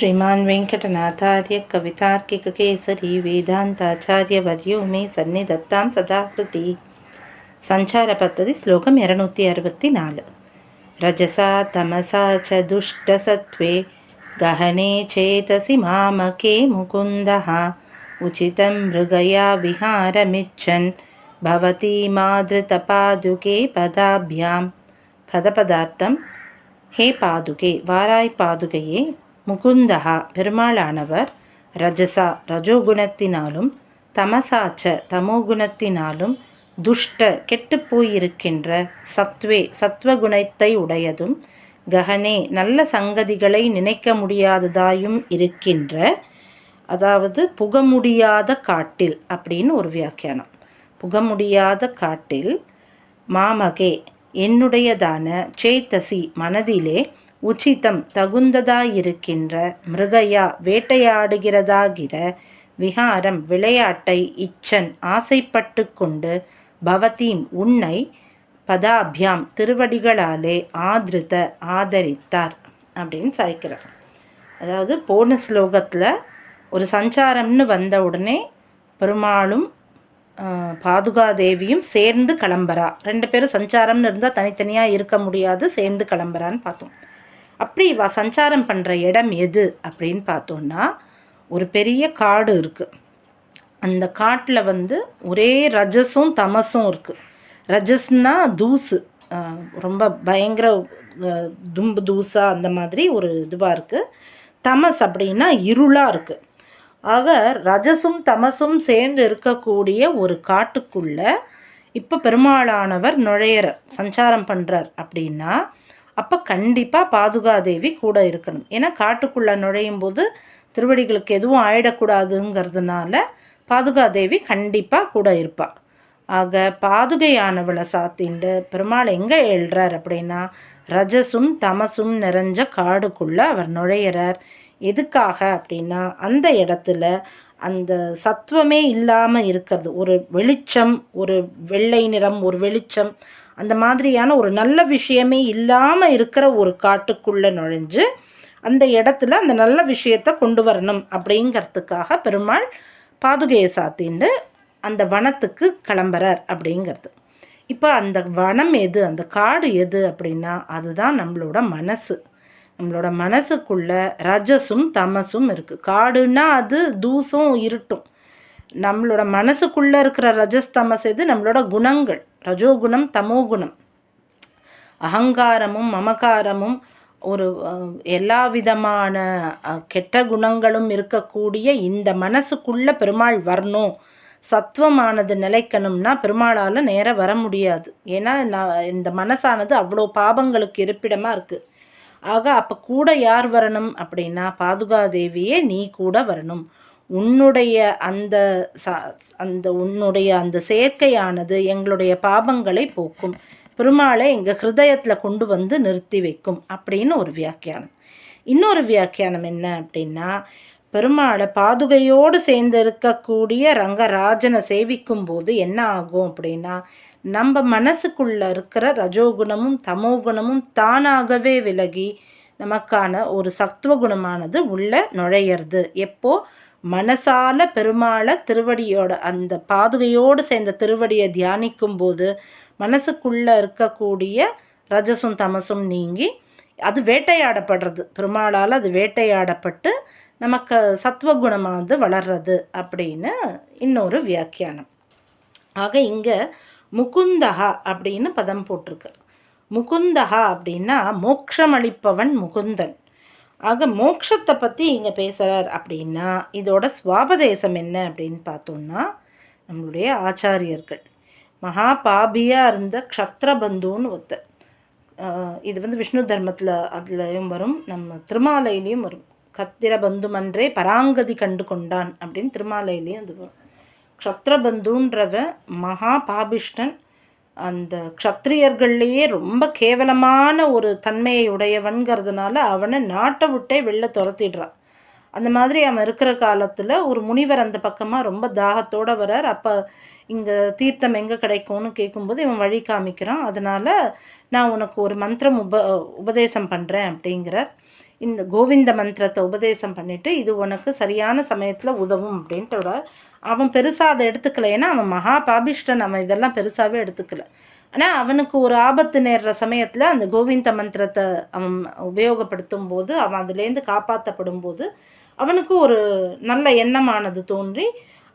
శ్రీమాన్ వెంకటనాథార్య కవితార్కిక కేసరి వేదాంతాచార్య వర్యో మే సన్నిధత్తాం సదాకృతి. సంచార పద్ధతి శ్లోకం ఇరనూற்றி అరవత్తి నాలుగు రజసా తమసా చ దుష్టసత్వే గహనే చేతసి మామకే ముకుంద ఉచితం మృగయా విహారమిచ్చన్ భవతి మాదృతపాదుకే పదాభ్యాం. పదపదార్థం హే పాదుకే వారాయ్ పాదుకయే முகுந்தகா பெருமாளானவர் ரஜசா ரஜோகுணத்தினாலும் தமசாச்ச தமோகுணத்தினாலும் துஷ்ட கெட்டுப்போயிருக்கின்ற சத்வே சத்வகுணத்தை உடையதும் ககனே நல்ல சங்கதிகளை நினைக்க முடியாததாயும் இருக்கின்ற அதாவது புக முடியாத காட்டில் அப்படின்னு ஒரு வியாக்கியானம். புக முடியாத காட்டில் மாமகே என்னுடையதான சேத்தசி மனதிலே உச்சிதம் தகுந்ததாயிருக்கின்ற மிருகயா வேட்டையாடுகிறதாகிற விகாரம் விளையாட்டை இச்சன் ஆசைப்பட்டு கொண்டு பவதீம் உன்னை பதாபியாம் திருவடிகளாலே ஆதிருத ஆதரித்தார் அப்படின்னு சாய்க்கிறார். அதாவது போன ஸ்லோகத்தில் ஒரு சஞ்சாரம்னு வந்த உடனே பெருமாளும் பாதுகாதேவியும் சேர்ந்து கிளம்புறா. ரெண்டு பேரும் சஞ்சாரம்னு இருந்தால் தனித்தனியாக இருக்க முடியாது சேர்ந்து கிளம்புறான்னு பார்த்தோம். அப்படி இவ சஞ்சாரம் பண்ணுற இடம் எது அப்படின்னு பார்த்தோன்னா ஒரு பெரிய காடு இருக்குது அந்த காட்டில் வந்து ஒரே ரஜஸும் தமசும் இருக்குது ரஜஸ்னால் தூசு. ரொம்ப பயங்கர தும்பு தூசா அந்த மாதிரி ஒரு இதுவாக இருக்குது தமஸ் அப்படின்னா இருளாக இருக்குது ஆக ரஜசும் தமசும் சேர்ந்து இருக்கக்கூடிய ஒரு காட்டுக்குள்ளே இப்போ பெருமாளானவர் நுழையிற சஞ்சாரம் பண்ணுறார் அப்படின்னா அப்போ கண்டிப்பாக பாதுகாதேவி கூட இருக்கணும். ஏன்னா காட்டுக்குள்ளே நுழையும் போது திருவடிகளுக்கு எதுவும் ஆயிடக்கூடாதுங்கிறதுனால பாதுகாதேவி கண்டிப்பாக கூட இருப்பாள் ஆக பாதுகையானவளை சாத்திண்டு பெருமாள் எங்கே எழுறார் அப்படின்னா ரஜசும் தமசும் நிறைஞ்ச காடுக்குள்ளே அவர் நுழையிறார். எதுக்காக அப்படின்னா அந்த இடத்துல அந்த சத்துவமே இல்லாமல் இருக்கிறது. ஒரு வெளிச்சம் ஒரு வெள்ளை நிறம் ஒரு வெளிச்சம் அந்த மாதிரியான ஒரு நல்ல விஷயமே இல்லாமல் இருக்கிற ஒரு காட்டுக்குள்ளே நுழைஞ்சு அந்த இடத்துல அந்த நல்ல விஷயத்தை கொண்டு வரணும் அப்படிங்கிறதுக்காக பெருமாள் பாதுகையை சாத்தின்னு அந்த வனத்துக்கு கிளம்புறார் அப்படிங்கிறது. இப்போ அந்த வனம் எது அந்த காடு எது அப்படின்னா அதுதான் நம்மளோட மனசு. நம்மளோட மனசுக்குள்ள ரஜஸும் தமசும் இருக்குது காடுன்னா அது தூசும் இருட்டும். நம்மளோட மனசுக்குள்ளே இருக்கிற ரஜஸ் தமஸ் எது? நம்மளோட குணங்கள். ரஜோகுணம் தமோகுணம். அகங்காரமும் மமகாரமும் ஒரு எல்லா விதமான கெட்ட குணங்களும் இருக்கக்கூடிய இந்த மனசுக்குள்ளே பெருமாள் வரணும். சத்துவமானது நிலைக்கணும்னா பெருமாளால் நேராக வர முடியாது. ஏன்னா நான் இந்த மனசானது அவ்வளோ பாபங்களுக்கு இருப்பிடமாக இருக்குது ஆக அப்போ கூட யார் வரணும் அப்படின்னா பாதுகாதேவியே நீ கூட வரணும். உன்னுடைய அந்த அந்த உன்னுடைய அந்த செயற்கையானது எங்களுடைய பாபங்களை போக்கும். பெருமாளை எங்கள் ஹிருதயத்தில் கொண்டு வந்து நிறுத்தி வைக்கும் அப்படின்னு ஒரு வியாக்கியானம். இன்னொரு வியாக்கியானம் என்ன அப்படின்னா பெருமாளை பாதுகையோடு சேர்ந்து இருக்கக்கூடிய ரங்கராஜனை சேவிக்கும் போது என்ன ஆகும் அப்படின்னா நம்ம மனசுக்குள்ளே இருக்கிற ரஜோகுணமும் தமோகுணமும் தானாகவே விலகி நமக்கான ஒரு சத்துவ குணமானது உள்ளே நுழையிறது. எப்போ? மனசால பெருமாளை திருவடியோட அந்த பாதுகையோடு சேர்ந்த திருவடியை தியானிக்கும் போது மனசுக்குள்ளே இருக்கக்கூடிய ரஜசும் தமசும் நீங்கி அது வேட்டையாடப்படுறது. பெருமாளால் அது வேட்டையாடப்பட்டு நமக்கு சத்வகுணமானது வளர்றது அப்படின்னு இன்னொரு வியாக்கியானம். ஆக இங்கே முகுந்தகா அப்படின்னு பதம் போட்டிருக்கு. முகுந்தகா அப்படின்னா மோக்ஷம் முகுந்தன். ஆக மோக்ஷத்தை பற்றி இங்கே பேசுகிறார் அப்படின்னா இதோட சுவாபதேசம் என்ன அப்படின்னு பார்த்தோம்னா நம்மளுடைய ஆச்சாரியர்கள். மகா பாபியாக இருந்த க்ஷத்ரபந்துன்னு ஒருத்தர். இது வந்து விஷ்ணு தர்மத்தில் அதுலேயும் வரும் நம்ம திருமாலையிலையும் வரும். கத்திரபந்து மன்றே பராங்கதி கண்டு கொண்டான் அப்படின்னு திருமாலையிலையும் அது வரும். க்ஷத்ரபந்துன்றவன் மகா பாபிஷ்டன் அந்த க்ஷத்ரியர்கள்லேயே ரொம்ப கேவலமான ஒரு தன்மையை உடையவன்கிறதுனால அவனை நாட்டை விட்டே வெளில துரத்திடுறான் அந்த மாதிரி அவன் இருக்கிற காலத்தில் ஒரு முனிவர் அந்த பக்கமாக ரொம்ப தாகத்தோடு வரார் அப்போ இங்கே தீர்த்தம் எங்கே கிடைக்கும்னு கேட்கும்போது இவன் வழி காமிக்கிறான். அதனால் நான் உனக்கு ஒரு மந்திரம் உப உபதேசம் பண்ணுறேன் அப்படிங்கிறார். இந்த கோவிந்த மந்திரத்தை உபதேசம் பண்ணிவிட்டு இது உனக்கு சரியான சமயத்தில் உதவும் அப்படின்ட்டு அவன் பெருசாக அதை எடுத்துக்கல. ஏன்னா அவன் மகா பாபிஷ்டன் அவன் இதெல்லாம் பெருசாகவே எடுத்துக்கல. ஆனால் அவனுக்கு ஒரு ஆபத்து நேர்ற சமயத்தில் அந்த கோவிந்த மந்திரத்தை அவன் உபயோகப்படுத்தும் போது அவன் அதுலேருந்து காப்பாற்றப்படும் போது அவனுக்கு ஒரு நல்ல எண்ணமானது தோன்றி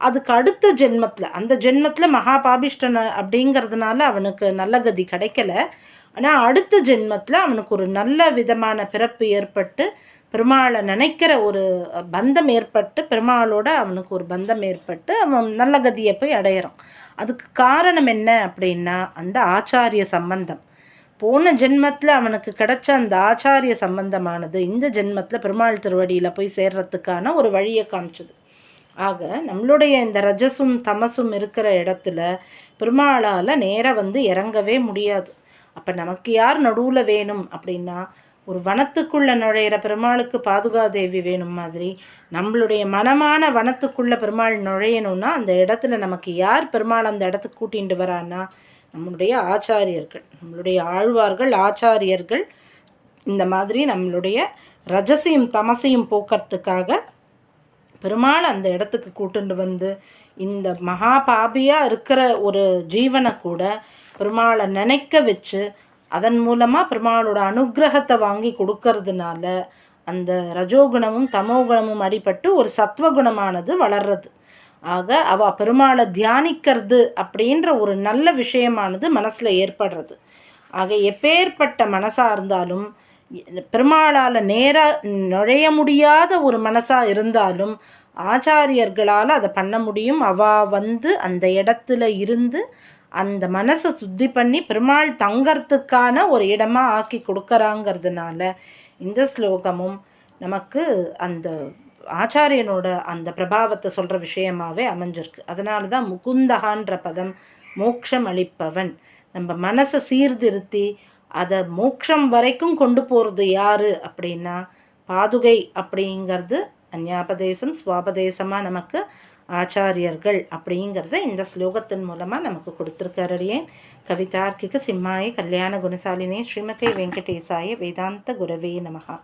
அதுக்கு அடுத்த ஜென்மத்தில் அந்த ஜென்மத்தில் மகாபாபிஷ்டன் அப்படிங்கிறதுனால அவனுக்கு நல்ல கதி கிடைக்கல. ஆனால் அடுத்த ஜென்மத்தில் அவனுக்கு ஒரு நல்ல விதமான பிறப்பு ஏற்பட்டு பெருமாளை நினைக்கிற ஒரு பந்தம் ஏற்பட்டு பெருமாளோட அவனுக்கு ஒரு பந்தம் ஏற்பட்டு அவன் நல்ல கதியை போய் அடையிறான். அதுக்கு காரணம் என்ன அப்படின்னா அந்த ஆச்சாரிய சம்பந்தம். போன ஜென்மத்தில் அவனுக்கு கிடைச்ச அந்த ஆச்சாரிய சம்பந்தமானது இந்த ஜென்மத்தில் பெருமாள் திருவடியில் போய் சேர்றதுக்கான ஒரு வழியை காமிச்சது. ஆக நம்மளுடைய இந்த ரஜசும் தமசும் இருக்கிற இடத்துல பெருமாளால் நேராக வந்து இறங்கவே முடியாது. அப்போ நமக்கு யார் நடுவில் வேணும் அப்படின்னா ஒரு வனத்துக்குள்ளே நுழையிற பெருமாளுக்கு பாதுகாதேவி வேணும் மாதிரி நம்மளுடைய மனமான வனத்துக்குள்ளே பெருமாள் நுழையணும்னா அந்த இடத்துல நமக்கு யார் பெருமாள் அந்த இடத்துக்கு கூட்டிகிட்டு வரான்னா நம்மளுடைய ஆச்சாரியர்கள் நம்மளுடைய ஆழ்வார்கள் ஆச்சாரியர்கள். இந்த மாதிரி நம்மளுடைய ரஜசையும் தமசையும் போக்கிறதுக்காக பெருமாள் அந்த இடத்துக்கு கூட்டுண்டு வந்து இந்த மகா பாபியாக இருக்கிற ஒரு ஜீவனை கூட பெருமாளை நினைக்க வச்சு அதன் மூலமாக பெருமாளோட அனுகிரகத்தை வாங்கி கொடுக்கறதுனால அந்த ரஜோகுணமும் தமோகுணமும் அடிபட்டு ஒரு சத்வகுணமானது வளர்றது. ஆக அவ பெருமாளை தியானிக்கிறது அப்படின்ற ஒரு நல்ல விஷயமானது மனசில் ஏற்படுறது. ஆக எப்பேற்பட்ட மனசாக இருந்தாலும் பெருமாளால் நேராக நுழைய முடியாத ஒரு மனசாக இருந்தாலும் ஆச்சாரியர்களால் அதை பண்ண முடியும். அவ வந்து அந்த இடத்துல இருந்து அந்த மனசை சுத்தி பண்ணி பெருமாள் தங்கறதுக்கான ஒரு இடமா ஆக்கி கொடுக்குறாங்கிறதுனால இந்த ஸ்லோகமும் நமக்கு அந்த ஆச்சாரியனோட அந்த பிரபாவத்தை சொல்கிற விஷயமாகவே அமைஞ்சிருக்கு. அதனால தான் முகுந்தகான்ற பதம் மோக்ஷம் அளிப்பவன். நம்ம மனசை சீர்திருத்தி அதை மோக்ஷம் வரைக்கும் கொண்டு போகிறது யார் அப்படின்னா பாதுகை அப்படிங்கிறது அந்யாபதேசம் சுவாபதேசமாக நமக்கு ஆச்சாரியர்கள் அப்படிங்கிறத இந்த ஸ்லோகத்தின் மூலமாக நமக்கு கொடுத்துருக்காரடியேன் கவிதார்க்கிக சிம்மாய கல்யாண குணசாலினே ஸ்ரீமதே வெங்கடேசாய வேதாந்த குரவே நமகா